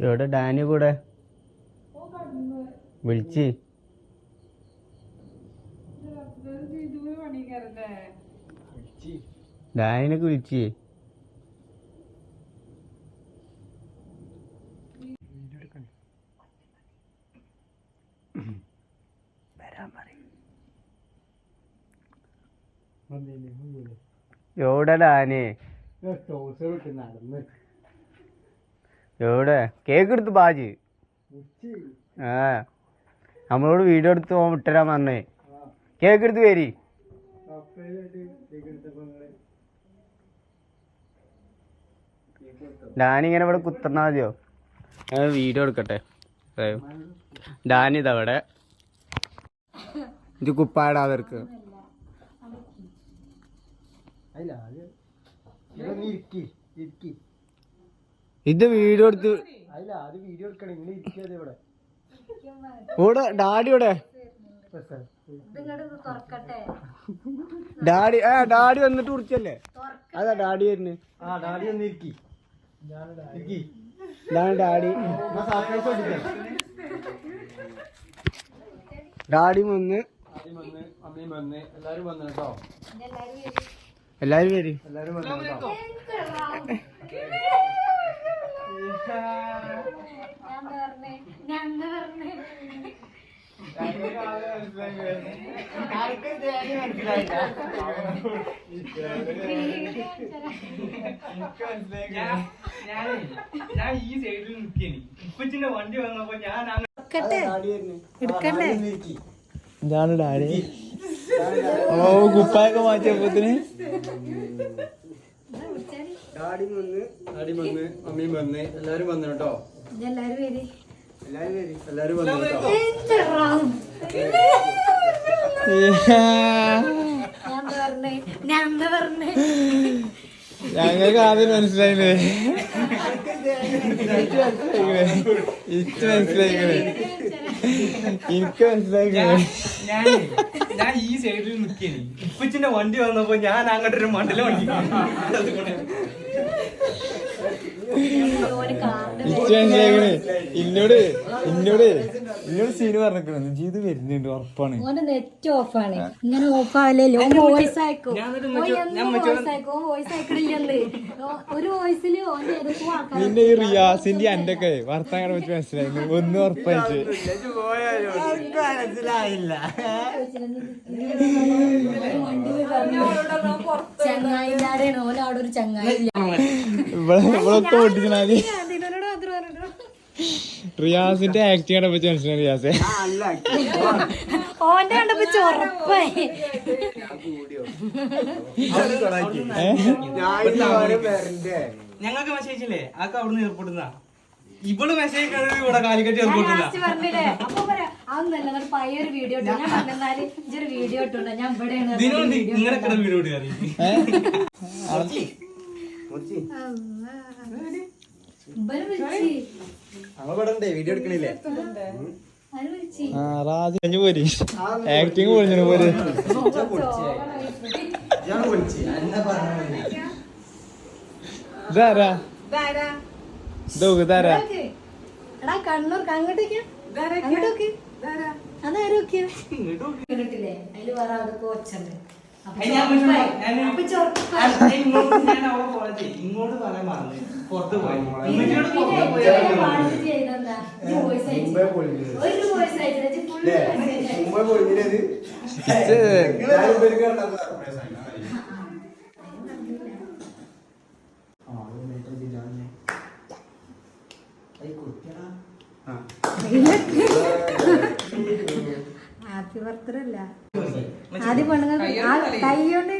എവിടെ? ഡാനി കൂടെ? വിളിച്ച്. ഡാനിനൊക്കെ വിളിച്ച്. എവിടെ ഡാനി? എവിടെ? കേക്ക് എടുത്ത് ബാജ് ആ. നമ്മളോട് വീഡിയോ എടുത്ത് പോകാൻ വിട്ടരാൻ പറഞ്ഞേ. കേക്ക് എടുത്ത് കയറി. ഡാനി ഇങ്ങനെ ഇവിടെ കുത്തുന്നാ മതിയോ? വീഡിയോ എടുക്കട്ടെ? അതായത് ഡാനി ഇതവിടെ ഇത് കുപ്പാടാതർക്ക് ഇത് വീഡിയോ എടുത്ത് ഇവിടെ. ഡാഡി ഇവിടെ. ഡാഡി ആ ഡാഡി വന്നിട്ട് കുറിച്ചല്ലേ? അതാ ഡാഡി വരുന്നത് ആ ഡാഡി ഇതാണ് ഡാഡി. വന്ന്. എല്ലാരും വരും. എല്ലാരും വന്നു വരും എല്ലാരും വന്നു കേട്ടോ ഞാൻ ഈ സൈഡിൽ നിൽക്കേനി ഇപ്പച്ചിന്റെ വണ്ടി വന്നപ്പോ ഞാൻ ഡാഡി? ഓ കുപ്പായൊക്കെ മാറ്റിയപ്പോത്തിന്? ഡാഡി വന്ന് ഡാഡി വന്ന് അമ്മയും വന്ന് എല്ലാരും വന്നു കേട്ടോ. എല്ലാരും വരി. എല്ലാരും വരും. എല്ലാരും വന്നു കേട്ടോ. ഞാൻ പറഞ്ഞേ ഞാൻ പറഞ്ഞേ. ഞങ്ങൾക്ക് ആദ്യം മനസ്സിലായില്ലേ? ഇറ്റ് മനസ്സിലായിക്കണേ എനിക്ക് മനസ്സിലായിക്കണേ ഞാൻ ഞാൻ ഈ സൈഡിൽ നിൽക്കേനി ഇപ്പച്ചിന്റെ വണ്ടി വന്നപ്പോ ഞാൻ അങ്ങോട്ടൊരു മണ്ടല വണ്ടി കാറിന്റെ ഇന്നോട് ഇന്നോട് ഇന്നോട് സീന് പറഞ്ഞിരിക്കണേ ജീത് വരുന്നുണ്ട് ഉറപ്പാണ്. ഓന്റെ നെറ്റ് ഓഫാണ്. ഇങ്ങനെ ഓഫ് ആവില്ലല്ലോ ഓൻ വോയിസ് അയക്കും. വോയിസ് അയക്കും. വോയിസ് അയക്കണില്ലെന്ന്. ഒരു വോയിസിൽ ഓന്റെ നിന്റെ ഈ റിയാസിന്റെ എന്റെ ഒക്കെ വർത്താനം വെച്ച് മനസ്സിലായി. ഒന്ന് ഉറപ്പായിട്ട് ചങ്ങായില്ലാരെയാണ് ഓൻ അവിടെ ഒരു ചങ്ങായി റിയാസിന്റെ ആക്ടിങ് കണ്ടപ്പോ മനസ്സിലായി റിയാസെ. ഓന്റെ കണ്ടപ്പോ ചൊറപ്പായി. ഞങ്ങൾക്ക് മെസ്സേജ് ഇല്ലേ? ആക്ക് അവിടുന്ന് ഏർപ്പെടുന്ന ഇവൾ മെസ്സേജ് ഇവിടെ കാലിക്കറ്റ് പയർ വീഡിയോ ഇഞ്ചൊരു വീഡിയോ വീഡിയോ എടുക്കണില്ലേ? റാജി പോരി. ആക്ടിങ് പൊളിഞ്ഞു പോര്. ഇതാരാ? ഇതാരാ? എടാ കണ്ണൂർ അങ്ങോട്ടേക്ക്. അങ്ങോട്ടേക്ക്. അതാരൊക്കെയാ കേട്ടിട്ടില്ലേ അതിൽ വേറെ അവിടെ കോച്ചുണ്ട് ഇങ്ങോട്ട് പറയാൻ മറന്നു. പുറത്ത് പോയി. ഹാപ്പി ബർത്ത്ഡേ അല്ല. ആദ്യം പെണ്ണുങ്ങൾ കൈ കൊണ്ട്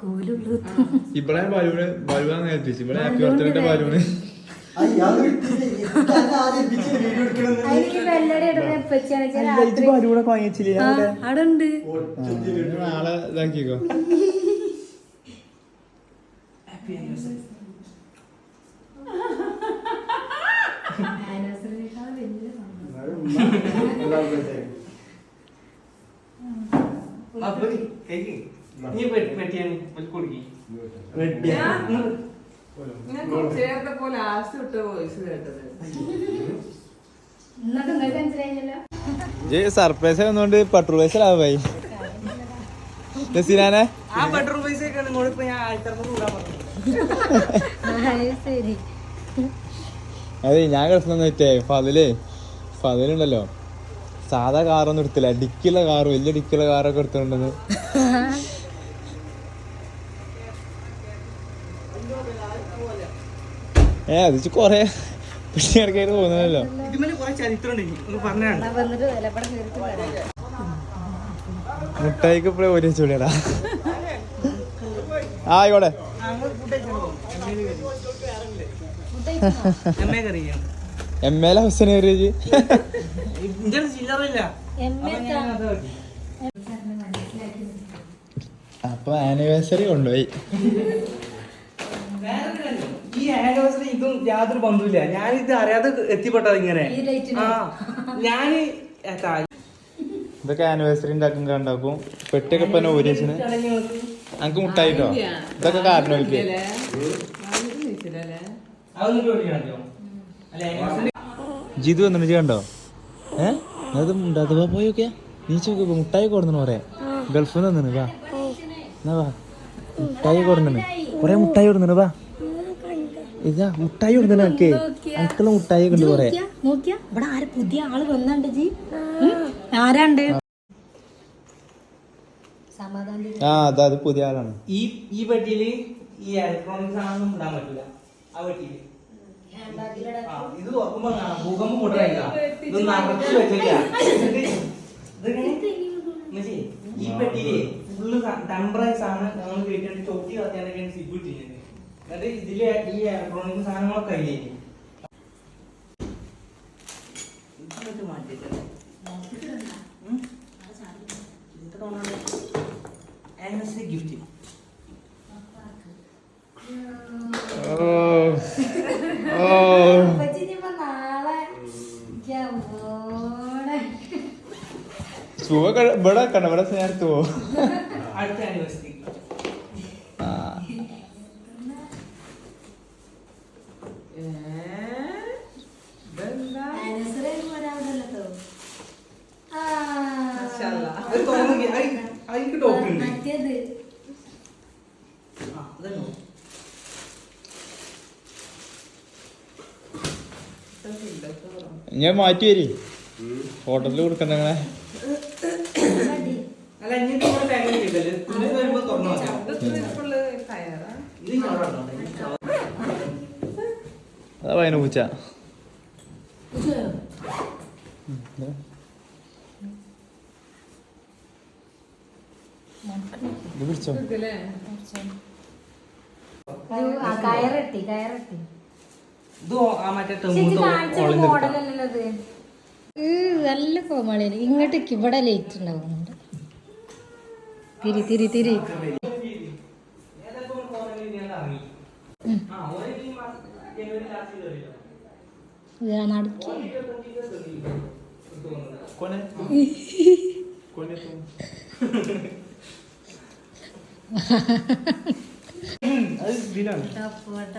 കോലുള്ളൂ. ഇവിടെ ബലൂണ് ബലൂണാന്ന് ഏൽപ്പിച്ചു ഇവിടെ ഹാപ്പി ബർത്ത്ഡേ ബലൂണ് അതിന് വെള്ളടി ഇടുന്ന വെച്ചാണ് രാത്രി ബലൂണൊക്കെ വാങ്ങിച്ചില്ലേ ആ, അവിടെ ഉണ്ട് നാളെ ഇതാക്കിക്കോ ആനിവേഴ്സറിനേക്കാൾ വലിയ സംഭവം. ആ, പോയി, കഴിക്ക്. നീ പെ- പെട്ടിയാണ് ഒരു കുടുക്കി ഞാൻ കുറച്ച് നേരത്തെ ലാസ്റ്റ് വിട്ട വോയിസ് കേട്ടത്. സർപ്രൈസ് ആവുന്നോണ്ട് പെട്രോൾ പൈസ ലാഭമായി ആ പെട്രോൾ പൈസ ഒക്കെ നിങ്ങളിപ്പോ ഞാൻ ആയിരത്തി കൂടാൻ പറഞ്ഞു ശരി. അതെ ഞാൻ കിടക്കുന്ന ഫതിലേ. ഫതിലുണ്ടല്ലോ. സാധാ കാറൊന്നും എടുത്തില്ല. ഡിക്കിയുള്ള കാർ വലിയ ഡിക്കിയുള്ള കാറൊക്കെ എടുത്തിട്ടുണ്ടെന്ന്. ഏ അത് കൊറേ പിടിച്ചിടക്കായിട്ട് പോകുന്നതല്ലോ മുട്ടായിക്ക് ഇപ്പഴേ ഒരു ചൂടാ ആ ആയിക്കോട്ടെ. M A M L Hussain കയറിയത്? അപ്പൊ ആനിവേഴ്സറി കൊണ്ടുപോയി. ഈ ആനിവേഴ്സറി ഇതും യാതൊരു ബന്ധമില്ല ഞാൻ ഇത് അറിയാതെ എത്തിപ്പെട്ടത് ഇങ്ങനെ. ഏട്ടാ, ഇതൊക്കെ ആനിവേഴ്സറി ഉണ്ടാക്കും കണ്ടാക്കും. പെട്ടിയൊക്കെ ഇപ്പൊ ഒരു ദിവസത്തിന് മുട്ടായിട്ടോ ഇതൊക്കെ കാരണം അതൊന്നും ചോദിക്കണോ? anniversary ജിതു വന്നിട്ട് കണ്ടോ? ഏ? അത് അത് വാ പോയൊക്കെ നീ ചോക്ക് മുട്ടായി കൊടുന്നു പറയാ ഗൾഫിൽ നിന്ന് വന്നിന് വാ. എന്നാ വാ. മുട്ടായി കൊടുന്നു കൊറേ മുട്ടായി കൊടുന്നു വാ. ഇതാ മുട്ടായി കൊടുന്നു എനിക്ക് എനിക്കുള്ള മുട്ടായി കണ്ടു കൊറേ. നോക്കിയാ. ഇവിടെ ആര് പുതിയ ആൾ വന്നുണ്ട് ജി? ആരാണ്ട്? ആ അതാ അത് പുതിയ ആളാണ്. ഈ ഈ പെട്ടിയിൽ ഈ ഇലക്ട്രോണിക് സാധനം ഇടാൻ പറ്റില്ല ആ പെട്ടിയിൽ. ഇത് തുറക്കുമ്പോ ഭൂകമ്പം പൊട്ടായില്ല ഇത് നിറച്ച് വെച്ചില്ല ഈ പെട്ടിയിലെ ഫുള്ള് ടെമ്പറേച്ചർ ആണ് നമ്മൾ കേട്ടിട്ട് ചോട്ടി കത്തിയാണ് സിബ് ചെയ്യുന്നത് എന്നിട്ട് ഇതിലെ ഈ ഇലക്ട്രോണിക് സാധനങ്ങളൊക്കെ അതിലേക്ക് മാറ്റിയിട്ടുണ്ട്. ഉം? ഇതൊക്കെ തോന്നാണ് ആനിവേഴ്സറി ഗിഫ്റ്റ് ഓ ഓ ഇനിയിപ്പോ നാളെ ജമ്മോടെ. സുഖ ഇവിടെ കണ്ട ഇവിടെ നേരത്ത് പോ അടുത്ത ആനിവേഴ്സറി ആ ആനിവേഴ്സറി ഒന്നും വരാനുണ്ടല്ലോ ആ. അത് തോന്നുന്നു അതിക്ക് ടോപ്പ് ഉണ്ട്. മറ്റേത്. ആ, അതന്നെ. ഞാൻ മാറ്റി വരി. ഹോട്ടലിൽ കൊടുക്കണ്ട നിങ്ങളെ. അല്ല ഇങ്ങനത്തെ ഇവിടെ പാക്കിംഗ് ചെയ്തല്ലേ തുണി വരുമ്പോ തുറന്നു വെക്കാം. ഫുള്ള് കയറാ ഇത് അതാ പയന പൂച്ച. പിടിച്ചോ? കയറെട്ടി കയറെട്ടി. നല്ല കോമാളിയാണ് ഇങ്ങോട്ടേക്ക് ഇവിടെ ലേറ്റ് ഉണ്ടാവുന്നുണ്ട് തിരി തിരി തിരി.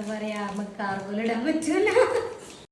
പറയാ നമുക്ക് കാർഗോലിടാൻ പറ്റൂല.